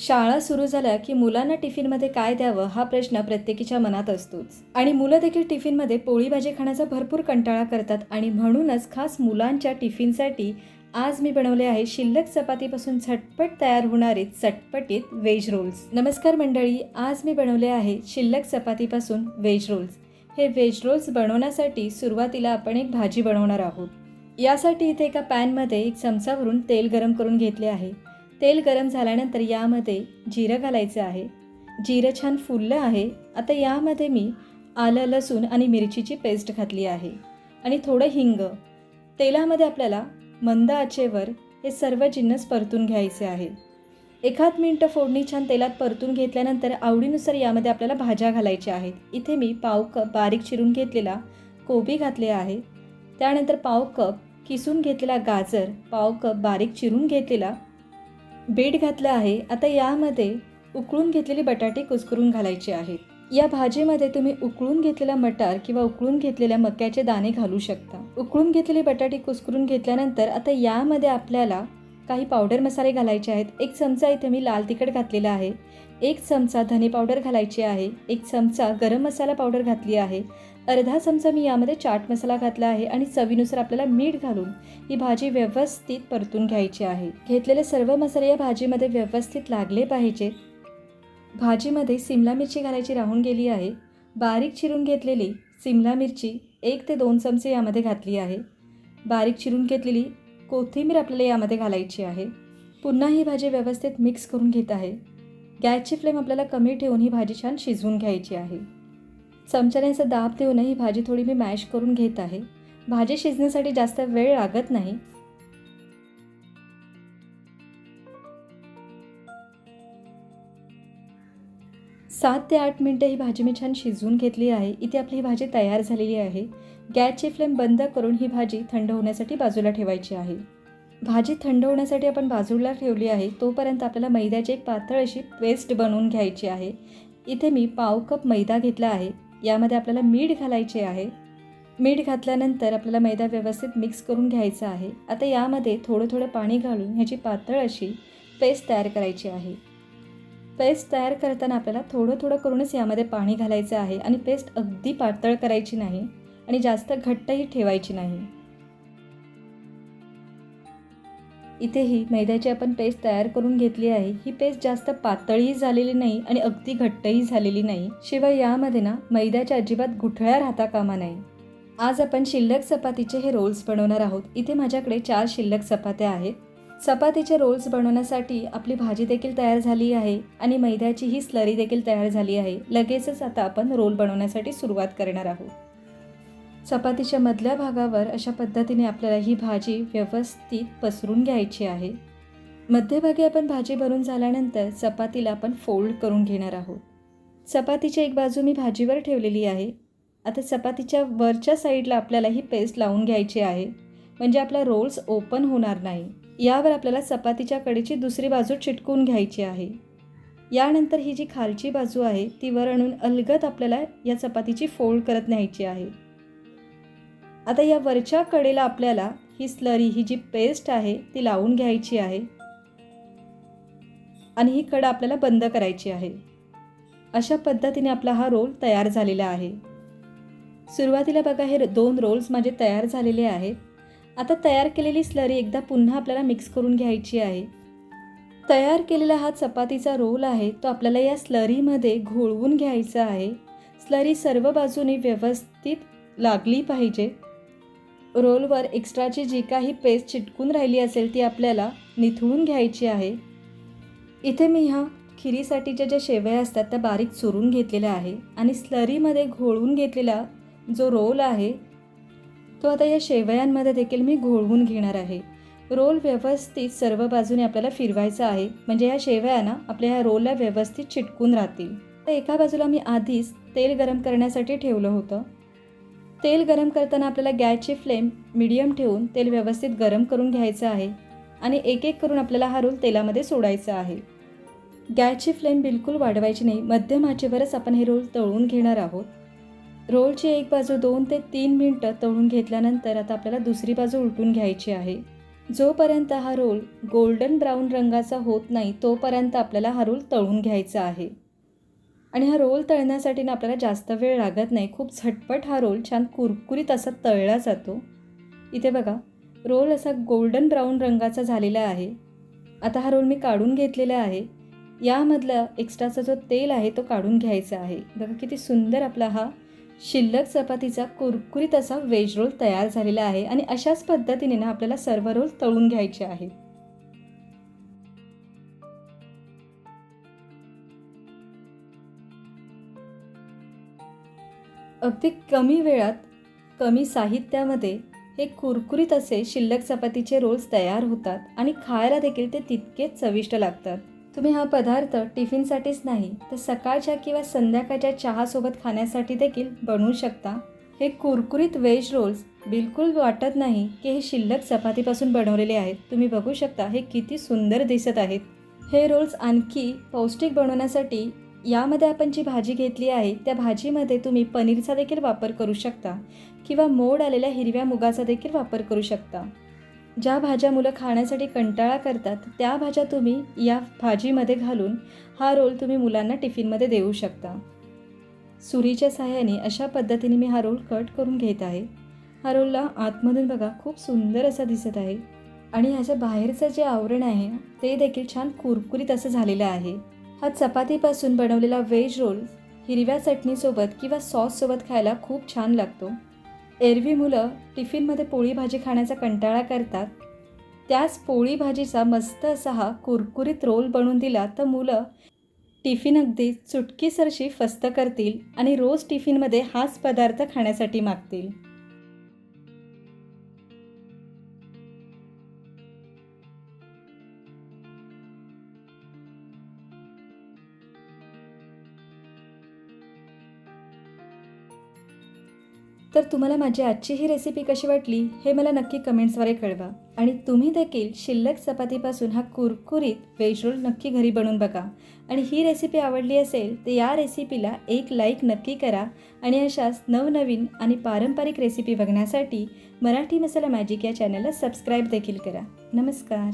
शाळा सुरू झाल्या की मुलांना टिफिनमध्ये काय द्यावं हा प्रश्न प्रत्येकीच्या मनात असतोच. आणि मुलं देखील टिफिनमध्ये पोळी भाजी खाण्याचा भरपूर कंटाळा करतात आणि म्हणूनच खास मुलांच्या टिफिनसाठी आज मी बनवले आहे शिल्लक चपातीपासून झटपट तयार होणारे चटपटीत वेज रोल्स. नमस्कार मंडळी आज मी बनवले आहे शिल्लक चपातीपासून व्हेज रोल्स. हे व्हेज रोल्स बनवण्यासाठी सुरुवातीला आपण एक भाजी बनवणार आहोत. यासाठी इथे एका पॅनमध्ये एक चमचावरून तेल गरम करून घेतले आहे. तेल गरम झाल्यानंतर यामध्ये जिरं घालायचं आहे. जिरं छान फुललं आहे. आता यामध्ये मी आलं लसूण आणि मिरचीची पेस्ट घातली आहे. आणि थोडं हिंग. तेलामध्ये आपल्याला मंद आचेवर हे सर्व जिन्नस परतून घ्यायचे आहे. एखाद मिनटं फोडणी छान तेलात परतून घेतल्यानंतर आवडीनुसार यामध्ये आपल्याला भाज्या घालायच्या आहेत. इथे मी पाव कप बारीक चिरून घेतलेला कोबी घातले आहे. त्यानंतर पाव कप किसून घेतलेला गाजर पाव कप बारीक चिरून घेतलेला बीट घातलं आहे. आता यामध्ये उकळून घेतलेले बटाटे कुस्करून घालायचे आहेत. या भाजीमध्ये तुम्ही उकळून घेतलेला मटार किंवा उकळून घेतलेल्या मक्याचे दाणे घालू शकता. उकळून घेतलेले बटाटे कुस्करून घेतल्यानंतर आता यामध्ये आपल्याला काही पावडर मसाले घालायचे आहेत. एक चमचा इथे मी लाल तिखट घातलेला आहे. एक चमचा धने पावडर घालायची आहे. एक चमचा गरम मसाला पावडर घातली आहे. अर्धा चमचा मी यामध्ये चाट मसाला घातला आहे आणि चवीनुसार आपल्याला मीठ घालून ही भाजी व्यवस्थित परतून घ्यायची आहे. घेतलेले सर्व मसाले या भाजीमध्ये व्यवस्थित लागले पाहिजेत भाजीमध्ये सिमला मिरची घालायची राहून गेली आहे. बारीक चिरून घेतलेली सिमला मिरची एक ते दोन चमचे यामध्ये घातली आहे. बारीक चिरून घेतलेली कोथिंबीर आपल्याला यामध्ये घालायची आहे. पुन्हा ही भाजी व्यवस्थित मिक्स करून घेत आहे. गॅसची फ्लेम आपल्याला कमी ठेवून ही भाजी छान शिजवून घ्यायची आहे. चमच्याने असं दाब देऊन ही भाजी थोडी मी मॅश करून घेत आहे. भाजी शिजण्यासाठी जास्त वेळ लागत नाही. सात ते आठ मिनटं ही भाजी मी छान शिजवून घेतली आहे. इथे आपली ही भाजी तयार झालेली आहे. गॅसची फ्लेम बंद करून ही भाजी थंड होण्यासाठी बाजूला ठेवायची आहे. भाजी थंड होण्यासाठी आपण बाजूला ठेवली आहे तोपर्यंत आपल्याला मैद्याची एक पातळ अशी पेस्ट बनवून घ्यायची आहे. इथे मी पाव कप मैदा घेतला आहे. यामध्ये आपल्याला मीठ घालायचे आहे. मीठ घातल्यानंतर आपल्याला मैदा व्यवस्थित मिक्स करून घ्यायचा आहे. आता यामध्ये थोडं थोडं पाणी घालून ह्याची पातळ अशी पेस्ट तयार करायची आहे. पेस्ट तयार करताना आपल्याला थोडं थोडं करूनच यामध्ये पाणी घालायचं आहे आणि पेस्ट अगदी पातळ करायची नाही आणि जास्त घट्टही ठेवायची नाही. इथेही मैद्याची आपण पेस्ट तयार करून घेतली आहे. ही पेस्ट जास्त पातळीही झालेली नाही आणि अगदी घट्टही झालेली नाही. शिवाय यामध्ये ना मैद्याच्या अजिबात गुठळ्या राहता कामा नाही आज आपण शिल्लक चपातीचे हे रोल्स बनवणार आहोत. इथे माझ्याकडे चार शिल्लक चपात्या आहेत. चपातीचे रोल्स बनवण्यासाठी आपली भाजी देखील तयार झाली आहे आणि मैद्याची ही स्लरी देखील तयार झाली आहे. लगेचच आता आपण रोल बनवण्यासाठी सुरुवात करणार आहोत. चपातीच्या मधल्या भागावर अशा पद्धतीने आपल्याला ही भाजी व्यवस्थित पसरून घ्यायची आहे. मध्यभागी आपण भाजी भरून झाल्यानंतर चपातीला आपण फोल्ड करून घेणार आहोत. चपातीची एक बाजू मी भाजीवर ठेवलेली आहे. आता चपातीच्या वरच्या साईडला आपल्याला ही पेस्ट लावून घ्यायची आहे. म्हणजे आपला रोल्स ओपन होणार नाही. यावर आपल्याला चपातीच्या कडेची दुसरी बाजू चिटकून घ्यायची आहे. यानंतर ही जी खालची बाजू आहे ती वर आणून अलगद आपल्याला या चपातीची फोल्ड करत न्यायची आहे. आता या वरच्या कडेला आपल्याला ही स्लरी ही जी पेस्ट आहे ती लावून घ्यायची आहे. आणि ही कडा आपल्याला बंद करायची आहे. अशा पद्धतीने आपला हा रोल तयार झालेला आहे. सुरुवातीला बघा हे दोन रोल्स माझे तयार झालेले आहेत. आता तयार केलेली स्लरी एकदा पुन्हा आपल्याला मिक्स करून घ्यायची आहे. तयार केलेला हा चपातीचा रोल आहे तो आपल्याला या स्लरीमध्ये घोळवून घ्यायचा आहे. स्लरी सर्व बाजूने व्यवस्थित लागली पाहिजे. रोलवर एक्स्ट्राची जी काही पेस्ट चिटकून राहिली असेल ती आपल्याला निथळून घ्यायची आहे. इथे मी ह्या खिरीसाठीच्या ज्या शेवया असतात त्या बारीक चुरून घेतलेल्या आहे आणि स्लरीमध्ये घोळवून घेतलेला जो रोल आहे तो आता या शेवयांमध्ये देखील मी घोळवून घेणार आहे. रोल व्यवस्थित सर्व बाजूने आपल्याला फिरवायचा आहे. म्हणजे या शेवयांना आपल्या ह्या रोलला व्यवस्थित चिटकून राहतील. तर एका बाजूला मी आधीच तेल गरम करण्यासाठी ठेवलं होतं. तेल गरम करताना आपल्याला गॅसची फ्लेम मिडियम ठेवून तेल व्यवस्थित गरम करून घ्यायचं आहे आणि एक एक करून आपल्याला हा रोल तेलामध्ये सोडायचा आहे. गॅसची फ्लेम बिलकुल वाढवायची नाही. मध्यम आचेवरच आपण हे रोल तळून घेणार आहोत. रोलची एक बाजू दोन ते तीन मिनटं तळून घेतल्यानंतर आता आपल्याला दुसरी बाजू उलटून घ्यायची आहे. जोपर्यंत हा रोल गोल्डन ब्राऊन रंगाचा होत नाही तोपर्यंत आपल्याला हा रोल तळून घ्यायचा आहे. आणि हा रोल तळण्यासाठी ना आपल्याला जास्त वेळ लागत नाही. खूप झटपट हा रोल छान कुरकुरीत असा तळला जातो. इथे बघा रोल असा गोल्डन ब्राऊन रंगाचा झालेला आहे. आता हा रोल मी काढून घेतलेला आहे. यामधला एक्स्ट्राचा जो तेल आहे तो काढून घ्यायचा आहे. बघा किती सुंदर आपला हा शिल्लक चपातीचा कुरकुरीत असा वेज रोल तयार झालेला आहे. आणि अशाच पद्धतीने ना आपल्याला सर्व रोल तळून घ्यायचे आहेत. अगदी कमी वेळात कमी साहित्यामध्ये हे कुरकुरीत असे शिल्लक चपातीचे रोल्स तयार होतात आणि खायला देखील ते तितकेच चविष्ट लागतात. तुम्ही हा पदार्थ टिफिनसाठीच नाही तर सकाळच्या किंवा संध्याकाळच्या चहासोबत खाण्यासाठी देखील बनवू शकता. हे कुरकुरीत वेज रोल्स बिलकुल वाटत नाही की हे शिल्लक चपातीपासून बनवलेले आहेत. तुम्ही बघू शकता हे किती सुंदर दिसत आहेत. हे रोल्स आणखी पौष्टिक बनवण्यासाठी यामध्ये आपण जी भाजी घेतली आहे त्या भाजीमध्ये तुम्ही पनीरचा देखील वापर करू शकता किंवा मोड आलेल्या हिरव्या मुगाचा देखील वापर करू शकता. ज्या भाज्या मुलं खाण्यासाठी कंटाळा करतात त्या भाज्या तुम्ही या भाजीमध्ये घालून हा रोल तुम्ही मुलांना टिफिनमध्ये देऊ शकता. सुरीच्या सहाय्याने अशा पद्धतीने मी हा रोल कट करून घेत आहे. हा रोलला आतमधून बघा खूप सुंदर असा दिसत आहे आणि ह्याच्या बाहेरचं जे आवरण आहे ते देखील छान कुरकुरीत असं झालेलं आहे. हा चपातीपासून बनवलेला व्हेज रोल हिरव्या चटणीसोबत किंवा सॉससोबत खायला खूप छान लागतो. एरवी मुलं टिफिनमध्ये पोळी भाजी खाण्याचा कंटाळा करतात. त्याच पोळी भाजीचा मस्त असा हा कुरकुरीत रोल बनवून दिला तर मुलं टिफिन अगदी चुटकीसरशी फस्त करतील आणि रोज टिफिनमध्ये हाच पदार्थ खाण्यासाठी मागतील. तर तुम्हाला माझी आजची ही रेसिपी कशी वाटली हे मला नक्की कमेंट्सद्वारे कळवा. आणि तुम्ही देखील शिल्लक चपातीपासून हा कुरकुरीत व्हेज रोल नक्की घरी बनवून बघा. आणि ही रेसिपी आवडली असेल तर या रेसिपीला एक लाईक नक्की करा. आणि अशाच नवनवीन आणि पारंपरिक रेसिपी बघण्यासाठी मराठी मसाला मॅजिक या चॅनलला सबस्क्राईब देखील करा. नमस्कार.